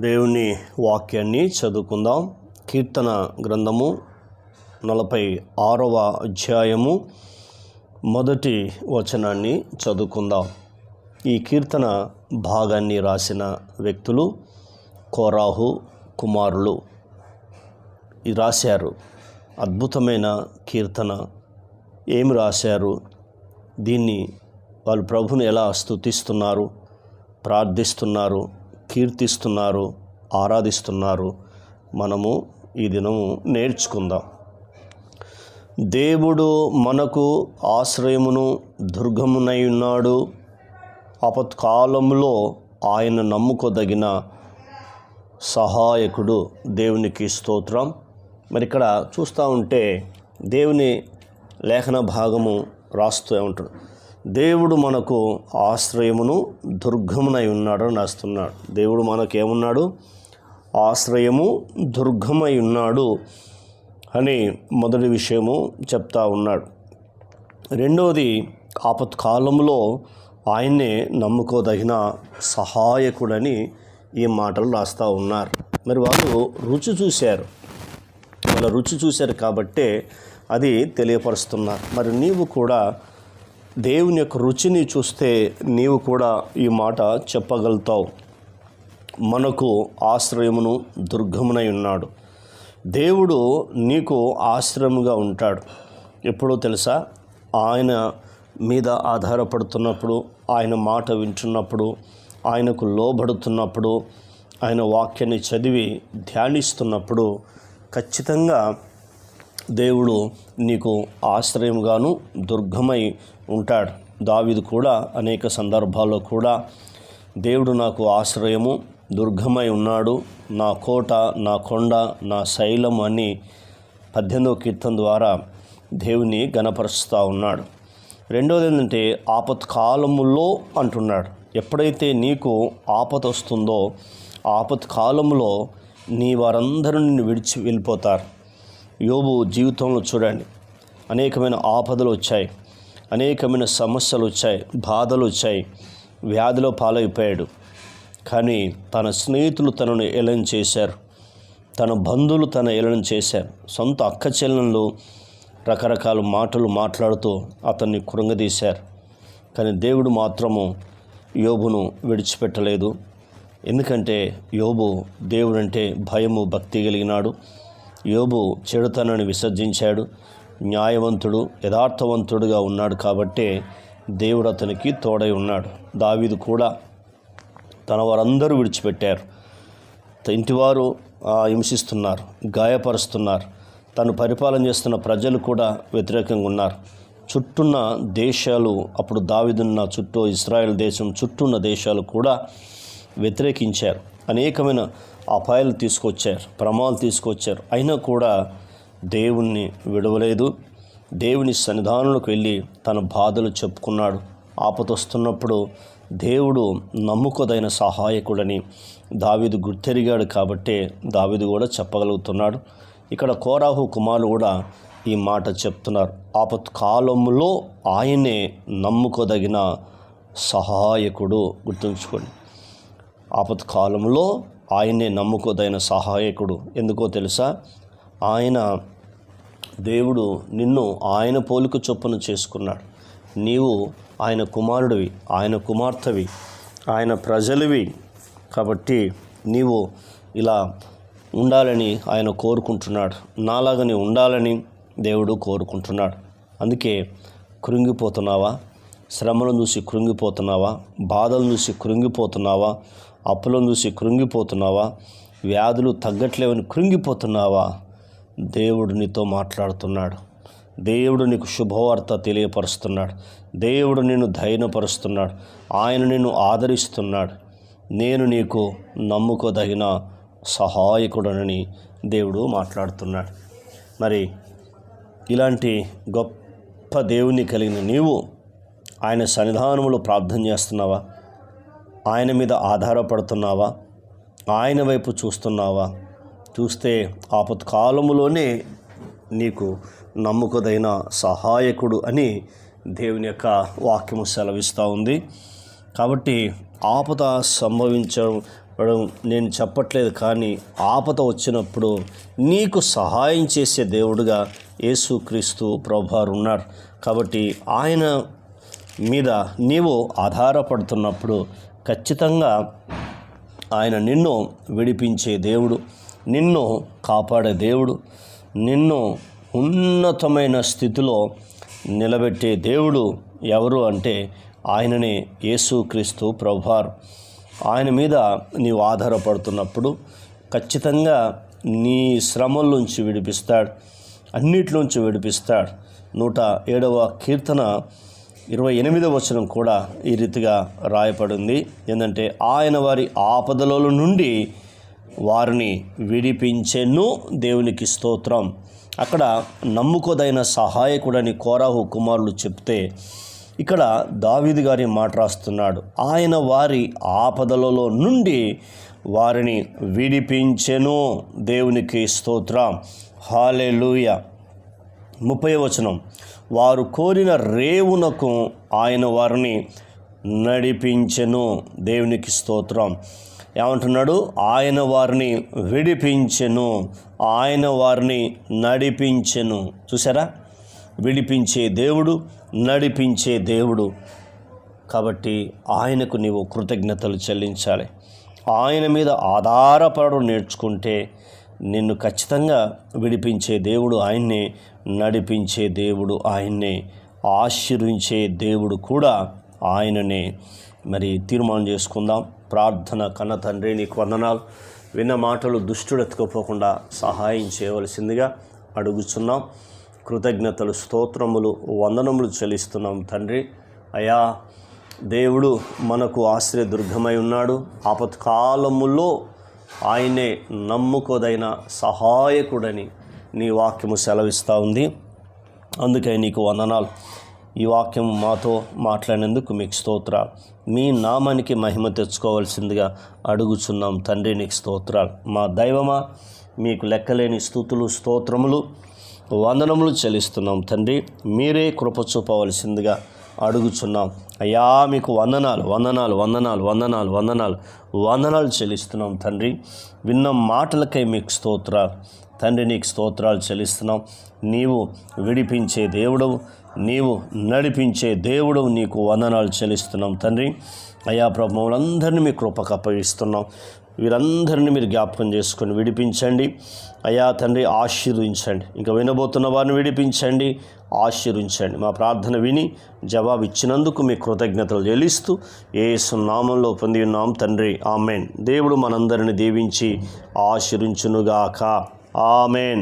దేవుని వాక్యాన్ని చదువుకుందాం. కీర్తన గ్రంథము నలభై ఆరవ అధ్యాయము మొదటి వచనాన్ని చదువుకుందాం. ఈ కీర్తన భాగాన్ని రాసిన వ్యక్తులు కోరాహు కుమారులు. రాశారు. అద్భుతమైన కీర్తన. ఏమి రాశారు? దీన్ని వాళ్ళు ప్రభుని ఎలా స్తుతిస్తున్నారు? ప్రార్థిస్తున్నారు? కీర్తిస్తున్నారు ఆరాధిస్తున్నారు. మనము ఈ దినము నేర్చుకుందాం. దేవుడు మనకు ఆశ్రయమును దుర్గమునై ఉన్నాడు. ఆపత్కాలంలో ఆయన నమ్ముకోదగిన సహాయకుడు దేవునికి స్తోత్రం. మరి ఇక్కడ చూస్తూ ఉంటే దేవుని లేఖన భాగము రాస్తూ ఉంటాడు దేవుడు మనకు ఆశ్రయమును దుర్గమునై ఉన్నాడు అని రాస్తున్నాడు. దేవుడు మనకేమున్నాడు? ఆశ్రయము దుర్గమై ఉన్నాడు అని మొదటి విషయము చెప్తా ఉన్నాడు. రెండవది ఆపత్కాలంలో ఆయన్నే నమ్ముకోదగిన సహాయకుడని ఈ మాటలు రాస్తూ ఉన్నారు. మరి వాళ్ళు రుచి చూశారు. వాళ్ళ రుచి చూశారు కాబట్టే అది తెలియపరుస్తున్నారు. మరి నీవు కూడా దేవుని యొక్క రుచిని చూస్తే నీవు కూడా ఈ మాట చెప్పగలుగుతావు. మనకు ఆశ్రయమును దుర్గమునై ఉన్నాడు. దేవుడు నీకు ఆశ్రయముగా ఉంటాడు. ఎప్పుడో తెలుసా? ఆయన మీద ఆధారపడుతున్నప్పుడు ఆయన మాట వింటున్నప్పుడు ఆయనకు లోబడుతున్నప్పుడు ఆయన వాక్యాన్ని చదివి ధ్యానిస్తున్నప్పుడు ఖచ్చితంగా దేవుడు నీకు ఆశ్రయంగాను దుర్గమై ఉంటాడు. దావిదు కూడా అనేక సందర్భాల్లో కూడా దేవుడు నాకు ఆశ్రయము దుర్గమై ఉన్నాడు. నా కోట నా కొండ నా శైలం అని పద్దెనిమిదో కీర్తన ద్వారా దేవుని గణపరుస్తూ ఉన్నాడు. రెండవది ఏంటంటే ఆపత్కాలములో అంటున్నాడు. ఎప్పుడైతే నీకు ఆపత వస్తుందో ఆపత్కాలంలో నీ వారందరూ నిన్ను విడిచి వెళ్ళిపోతారు. యోబు జీవితంలో చూడండి. అనేకమైన ఆపదలు వచ్చాయి. అనేకమైన సమస్యలు వచ్చాయి. బాధలు వచ్చాయి. వ్యాధిలో పాలైపోయాడు. కానీ తన స్నేహితులు తనను ఏలన చేశారు. తన బంధువులు తన ఏలన చేశారు. సొంత అక్క చెల్లెళ్ళు రకరకాల మాటలు మాట్లాడుతూ అతన్ని కృంగదీశారు. కానీ దేవుడు మాత్రము యోబును విడిచిపెట్టలేదు. ఎందుకంటే యోబు దేవుడంటే భయము భక్తి కలిగినాడు. యోబు చెడుతనని విసర్జించాడు. న్యాయవంతుడు యథార్థవంతుడుగా ఉన్నాడు కాబట్టే దేవుడు అతనికి తోడై ఉన్నాడు. దావీదు కూడా తన వారందరూ విడిచిపెట్టారు. ఇంటివారు హింసిస్తున్నారు గాయపరుస్తున్నారు. తను పరిపాలన చేస్తున్న ప్రజలు కూడా వ్యతిరేకంగా ఉన్నారు. చుట్టూన్న దేశాలు అప్పుడు దావిదున్న చుట్టూ ఇస్రాయెల్ దేశం చుట్టూన్న దేశాలు కూడా వ్యతిరేకించారు. అనేకమైన అపాయాలు తీసుకొచ్చారు ప్రమాలు తీసుకొచ్చారు. అయినా కూడా దేవుణ్ణి విడవలేదు. దేవుని సన్నిధానంలోకి వెళ్ళి తన బాధలు చెప్పుకున్నాడు. ఆపతొస్తున్నప్పుడు దేవుడు నమ్ముకోదైన సహాయకుడని దావిదు గుర్తెరిగాడు కాబట్టే దావిదు కూడా చెప్పగలుగుతున్నాడు. ఇక్కడ కోరాహు కుమారులు కూడా ఈ మాట చెప్తున్నారు. ఆపత్ కాలంలో ఆయనే నమ్ముకోదగిన సహాయకుడు. గుర్తుంచుకోండి. ఆపత్కాలంలో ఆయనే నమ్ముకోదైన సహాయకుడు. ఎందుకో తెలుసా? ఆయన దేవుడు నిన్ను ఆయన పోలిక చొప్పున చేసుకున్నాడు. నీవు ఆయన కుమారుడివి ఆయన కుమార్తెవి ఆయన ప్రజలవి కాబట్టి నీవు ఇలా ఉండాలని ఆయన కోరుకుంటున్నాడు. నాలాగని ఉండాలని దేవుడు కోరుకుంటున్నాడు. అందుకే కృంగిపోతున్నావా? శ్రమను చూసి కృంగిపోతున్నావా? బాధలు చూసి కృంగిపోతున్నావా? అప్పులను చూసి కృంగిపోతున్నావా? వ్యాధులు తగ్గట్లేవని కృంగిపోతున్నావా? దేవుడు నీతో మాట్లాడుతున్నాడు. దేవుడు నీకు శుభవార్త తెలియపరుస్తున్నాడు. దేవుడు నిన్ను ధైర్యపరుస్తున్నాడు. ఆయన నిన్ను ఆదరిస్తున్నాడు. నేను నీకు నమ్ముకోదగిన సహాయకుడనని దేవుడు మాట్లాడుతున్నాడు. మరి ఇలాంటి గొప్ప దేవుని కలిగిన నీవు ఆయన సన్నిధానములో ప్రార్థన చేస్తున్నావా? ఆయన మీద ఆధారపడుతున్నావా? ఆయన వైపు చూస్తున్నావా? చూస్తే ఆపత్కాలములోనే నీకు నమ్ముకదైన సహాయకుడు అని దేవుని యొక్క వాక్యము సెలవిస్తూ ఉంది. కాబట్టి ఆపద సంభవించడం నేను చెప్పట్లేదు కానీ ఆపద వచ్చినప్పుడు నీకు సహాయం చేసే దేవుడుగా యేసుక్రీస్తు ప్రభువారు ఉన్నారు. కాబట్టి ఆయన మీద నీవు ఆధారపడుతున్నప్పుడు ఖచ్చితంగా ఆయన నిన్ను విడిపించే దేవుడు నిన్ను కాపాడే దేవుడు నిన్ను ఉన్నతమైన స్థితిలో నిలబెట్టే దేవుడు ఎవరు అంటే ఆయననే యేసుక్రీస్తు ప్రభువారు. ఆయన మీద నీవు ఆధారపడుతున్నప్పుడు ఖచ్చితంగా నీ శ్రమల నుంచి విడిపిస్తాడు అన్నిట్లోంచి విడిపిస్తాడు. నూట ఏడవ కీర్తన ఇరవై ఎనిమిదవ వచనం కూడా ఈ రీతిగా రాయపడింది ఏంటంటే ఆయన వారి ఆపదల నుండి వారిని విడిపించెను. దేవునికి స్తోత్రం. అక్కడ నమ్ముకోదైన సహాయకుడని కోరాహు కుమారులు చెప్తే ఇక్కడ దావీదు గారి మాట రాస్తున్నాడు. ఆయన వారి ఆపదలలో నుండి వారిని విడిపించెను. దేవునికి స్తోత్రం. హాలెలూయ. ముప్పై వచనం. వారు కోరిన రేవునకు ఆయన వారిని నడిపించెను. దేవునికి స్తోత్రం. ఏమంటున్నాడు? ఆయన వారిని విడిపించెను. ఆయన వారిని నడిపించెను. చూసారా విడిపించే దేవుడు నడిపించే దేవుడు. కాబట్టి ఆయనకు నీవు కృతజ్ఞతలు చెల్లించాలి. ఆయన మీద ఆధారపడడం నేర్చుకుంటే నిన్ను ఖచ్చితంగా విడిపించే దేవుడు ఆయన్నే నడిపించే దేవుడు ఆయన్నే ఆశీర్వించే దేవుడు కూడా ఆయననే. మరి తీర్మానం చేసుకుందాం. ప్రార్థన కన్న తండ్రి నీకు వందనాలు. విన్న మాటలు దుష్టుడెత్తుకోపోకుండా సహాయం చేయవలసిందిగా అడుగుచున్నాం. కృతజ్ఞతలు స్తోత్రములు వందనములు చెల్లిస్తున్నాం తండ్రి. అయా దేవుడు మనకు ఆశ్రయ దుర్గమై ఉన్నాడు. ఆపత్కాలములో ఆయనే నమ్ముకోదైన సహాయకుడని నీ వాక్యము సెలవిస్తూ ఉంది. అందుకే నీకు వందనాలు. ఈ వాక్యం మాతో మాట్లాడినందుకు మీకు స్తోత్రాలు మీ నామానికి మహిమ తెచ్చుకోవాల్సిందిగా అడుగుచున్నాం తండ్రి నీకు స్తోత్రాలు మా దైవమా మీకు లెక్కలేని స్థుతులు స్తోత్రములు వందనములు చెల్లిస్తున్నాం తండ్రి. మీరే కృప చూపవలసిందిగా అడుగుచున్నాం. అయ్యా మీకు వందనాలు వందనాలు వందనాలు వందనాలు వందనాలు. వందనాలు చెల్లిస్తున్నాం తండ్రి. విన్న మాటలకై మీకు స్తోత్రాలు తండ్రి నీకు స్తోత్రాలు చెల్లిస్తున్నాం. నీవు విడిపించే దేవుడవు నీవు నడిపించే దేవుడు నీకు వందనాలు చెల్లిస్తున్నాం తండ్రి. అయా ప్రభువులందరినీ మీ కృపకు అప్పగిస్తున్నాం. వీరందరినీ మీరు జ్ఞాపకం చేసుకొని విడిపించండి. అయా తండ్రి ఆశీర్వించండి ఇంకా వినబోతున్న వారిని విడిపించండి. ఆశీర్వించండి. మా ప్రార్థన విని జవాబు ఇచ్చినందుకు మీ కృతజ్ఞతలు చెల్లిస్తూ ఏ సున్నామంలో పొంది ఉన్నాం తండ్రి. ఆమెన్. దేవుడు మనందరిని దీవించి ఆశీర్వించునుగాక. ఆమెన్.